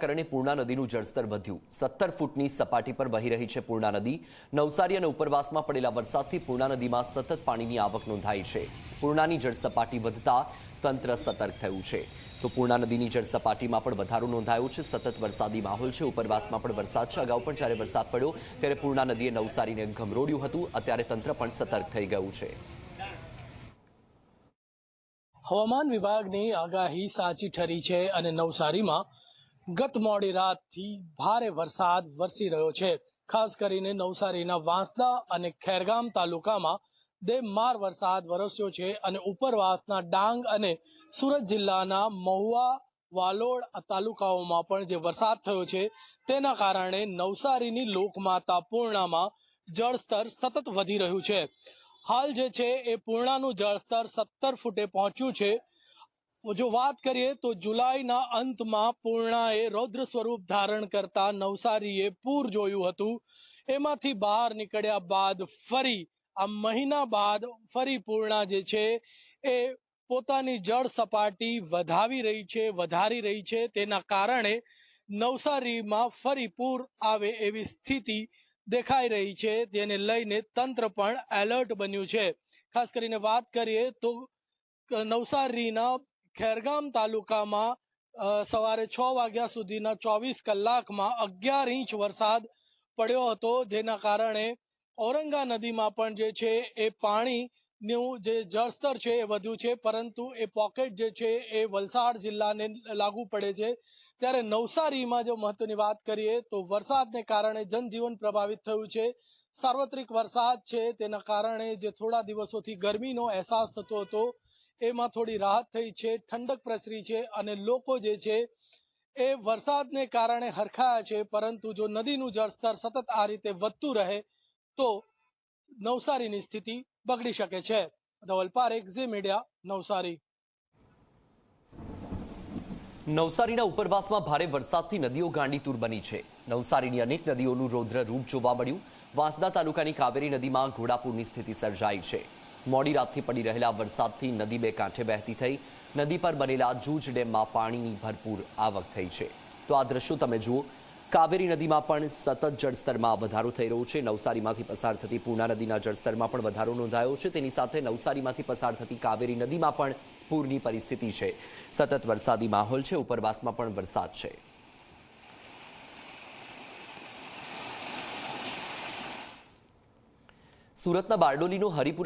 કારણે પૂર્ણા નદીનું જળસ્તર વધ્યું. સત્તર ફૂટની સપાટી પર વહી રહી છે પૂર્ણા નદી. નવસારી અને ઉપરવાસમાં પડેલા વરસાદથી પૂર્ણા નદીમાં સતત પાણીની આવક નોંધાઈ છે. પૂર્ણાની જળસપાટી વધતા તંત્ર સતર્ક થયું છે. તો પૂર્ણા નદીની જળસપાટીમાં પણ વધારો નોંધાયો છે. સતત વરસાદી માહોલ છે. ઉપરવાસમાં પણ વરસાદ છે. અગાઉ પણ જ્યારે વરસાદ પડ્યો, ત્યારે પૂર્ણા નદીએ નવસારીને ગમરોડ્યું હતું. અત્યારે તંત્ર પણ સતર્ક થઈ ગયું છે. હવામાન વિભાગની આગાહી સાચી ઠરી છે અને નવસારીમાં ગત મોડી રાતથી ભારે વરસાદ વરસી રહ્યો છે. ખાસ કરીને નવસારીના વાંસદા અને ખેરગામ તાલુકામાં દેમાર વરસાદ વરસ્યો છે અને ઉપરવાસના ડાંગ અને સુરત જિલ્લાના મહુવા, વાલોડ તાલુકાઓમાં પણ જે વરસાદ થયો છે તેના કારણે નવસારીની લોકમાતા પૂર્ણામાં જળસ્તર સતત વધી રહ્યું છે. હાલ જે છે એ પૂર્ણાનું જળસ્તર સત્તર ફૂટે પહોંચ્યું છે. જો વાત કરીએ તો જુલાઈના અંતમાં પૂર્ણાએ રૌદ્ર સ્વરૂપ ધારણ કરતા નવસારીએ પૂર જોયું હતું એમાંથી બહાર નીકળ્યા બાદ ફરી આ મહિના બાદ ફરી પૂર્ણા જે છે એ પોતાની જળ સપાટી વધાવી રહી છે વધારી રહી છે તેના કારણે નવસારીમાં ફરી પૂર આવે એવી સ્થિતિ દેખાઈ રહી છે જેને લઈને તંત્ર પણ એલર્ટ બન્યું છે ખાસ કરીને વાત કરીએ તો નવસારીના ખેરગામ તાલુકામાં સવારે છ વાગ્યા સુધીના ચોવીસ કલાકમાં અગિયાર ઇંચ વરસાદ પડ્યો હતો, જેના કારણે ઔરંગા નદીમાં પણ જે છે એ પાણીનું જે જળસ્તર છે એ વધ્યું છે, પરંતુ એ પોકેટ જે છે એ વલસાડ જિલ્લાને લાગુ પડે છે. ત્યારે નવસારીમાં જો મહત્વની વાત કરીએ તો વરસાદને કારણે જનજીવન પ્રભાવિત થયું છે. સાર્વત્રિક વરસાદ છે, તેના કારણે જે થોડા દિવસોથી ગરમીનો અહેસાસ થતો હતો એમાં થોડી રાહત થઈ છે, ઠંડક પ્રસરી છે અને લોકો જે છે એ વરસાદને કારણે હરખાયા છે. પરંતુ જો નદીનું જળસ્તર સતત આ રીતે વધતું રહે તો નવસારીની સ્થિતિ બગડી શકે છે. Dhaval Parekh, Zee media, Navsari. નવસારીના ઉપરવાસમાં ભારે વરસાદથી નદીઓ ગાંડીતુર બની છે. નવસારીની અનેક નદીઓનું રૌદ્ર રૂપ જોવા મળ્યું. વાંસદા તાલુકાની કાવેરી નદીમાં ઘોડાપુરની સ્થિતિ સર્જાઈ છે. મોડી રાતથી પડી રહેલા વરસાદથી નદી બે કાંઠે વહેતી થઈ. નદી પર બનેલા જૂજ ડેમમાં પાણીની ભરપૂર આવક થઈ છે. તો આ દ્રશ્યો તમે જુઓ. કાવેરી નદીમાં પણ સતત જળસ્તરમાં વધારો થઈ રહ્યો છે. નવસારીમાંથી પસાર થતી પૂર્ણા નદીના જળસ્તરમાં પણ વધારો નોંધાયો છે. તેની સાથે નવસારીમાંથી પસાર થતી કાવેરી નદીમાં પણ પૂરની પરિસ્થિતિ છે. સતત વરસાદી માહોલ છે. ઉપરવાસમાં પણ વરસાદ છે. સુરતના બારડોલીનું હરિપુર